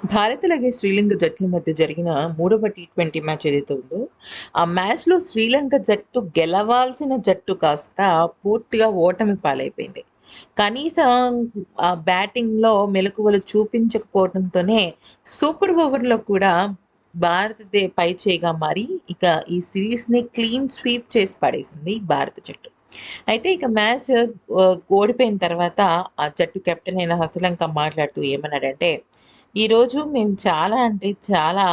భారత్ అలాగే శ్రీలంక జట్ల మధ్య జరిగిన మూడవ టీ ట్వంటీ మ్యాచ్ ఏదైతే ఉందో ఆ మ్యాచ్లో శ్రీలంక జట్టు గెలవాల్సిన జట్టు కాస్త పూర్తిగా ఓటమి పాలైపోయింది. కనీసం ఆ బ్యాటింగ్లో మెలకువలు చూపించకపోవడంతోనే సూపర్ ఓవర్లో కూడా భారతదే పై చేయిగా మారి ఇక ఈ సిరీస్ని క్లీన్ స్వీప్ చేసి పడేసింది భారత జట్టు. అయితే ఇక మ్యాచ్ ఓడిపోయిన తర్వాత ఆ జట్టు కెప్టెన్ అయిన హసలంక మాట్లాడుతూ ఏమన్నాడంటే ఈరోజు మేము చాలా అంటే చాలా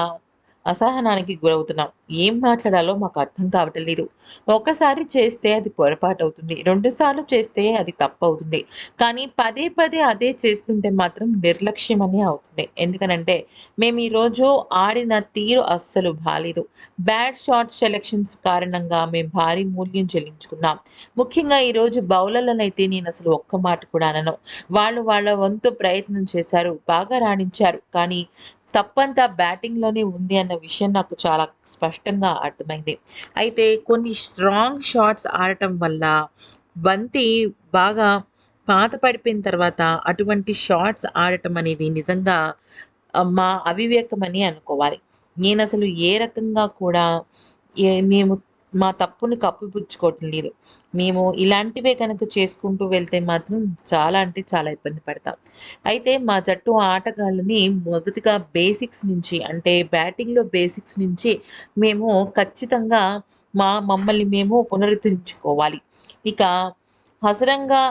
అసహనానికి గురవుతున్నాం. ఏం మాట్లాడాలో మాకు అర్థం కావటం లేదు. ఒకసారి చేస్తే అది పొరపాటు అవుతుంది. రెండు సార్లు చేస్తే అది తప్పు అవుతుంది. కానీ పదే పదే అదే చేస్తుంటే మాత్రం నిర్లక్ష్యం అనే అవుతుంది. ఎందుకనంటే మేము ఈరోజు ఆడిన తీరు అస్సలు బాలేదు. బ్యాడ్ షాట్ సెలెక్షన్స్ కారణంగా మేము భారీ మూల్యం చెల్లించుకున్నాం. ముఖ్యంగా ఈరోజు బౌలర్లనైతే నేను అసలు ఒక్క మాట కూడా అనను. వాళ్ళు వాళ్ళ వంతు ప్రయత్నం చేశారు. బాగా రాణించారు. కానీ తప్పంతా బ్యాటింగ్లోనే ఉంది అన్న విషయం నాకు చాలా స్పష్టంగా అర్థమైంది. అయితే కొన్ని స్ట్రాంగ్ షాట్స్ ఆడటం వల్ల బంతి బాగా పాత పడిపోయిన తర్వాత అటువంటి షాట్స్ ఆడటం అనేది నిజంగా మా అవివేకమని అనుకోవాలి. నేను అసలు ఏ రకంగా కూడా ఏ మేము మా తప్పుని కప్పిపుచ్చుకోవటం లేదు. మేము ఇలాంటివే కనుక చేసుకుంటూ వెళ్తే మాత్రం చాలా అంటే చాలా ఇబ్బంది పడతాం. అయితే మా జట్టు ఆటగాళ్ళని మొదటిగా బేసిక్స్ నుంచి అంటే బ్యాటింగ్లో బేసిక్స్ నుంచి మేము ఖచ్చితంగా మా మమ్మల్ని మేము పునరుద్ధరించుకోవాలి. ఇక హసరంగా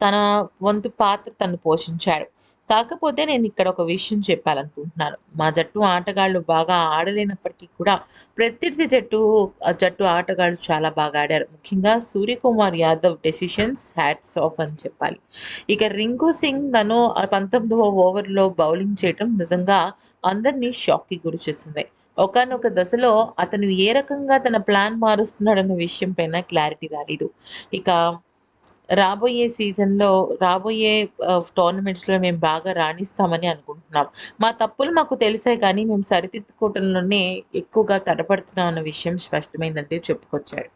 తన వంతు పాత్ర తను పోషించాడు. కాకపోతే నేను ఇక్కడ ఒక విషయం చెప్పాలనుకుంటున్నాను. మా జట్టు ఆటగాళ్ళు బాగా ఆడలేనప్పటికీ కూడా ప్రత్యర్థి జట్టు జట్టు ఆటగాళ్ళు చాలా బాగా ఆడారు. ముఖ్యంగా Suryakumar Yadav decisions hats off అని చెప్పాలి. ఇక రింకు సింగ్ తను పంతొమ్మిదవ ఓవర్లో బౌలింగ్ చేయటం నిజంగా అందరినీ షాక్కి గురి చేసింది. ఒకనొక దశలో అతను ఏ రకంగా తన ప్లాన్ మారుస్తున్నాడన్న విషయం పైన క్లారిటీ రాలేదు. ఇక రాబోయే సీజన్లో రాబోయే టోర్నమెంట్స్లో మేము బాగా రాణిస్తామని అనుకుంటున్నాం. మా తప్పులు మాకు తెలిసాయి కానీ మేము సరిదిద్దుకోవటంలోనే ఎక్కువగా తడపడుతున్నాం అన్న విషయం స్పష్టమైందంటే చెప్పుకొచ్చాడు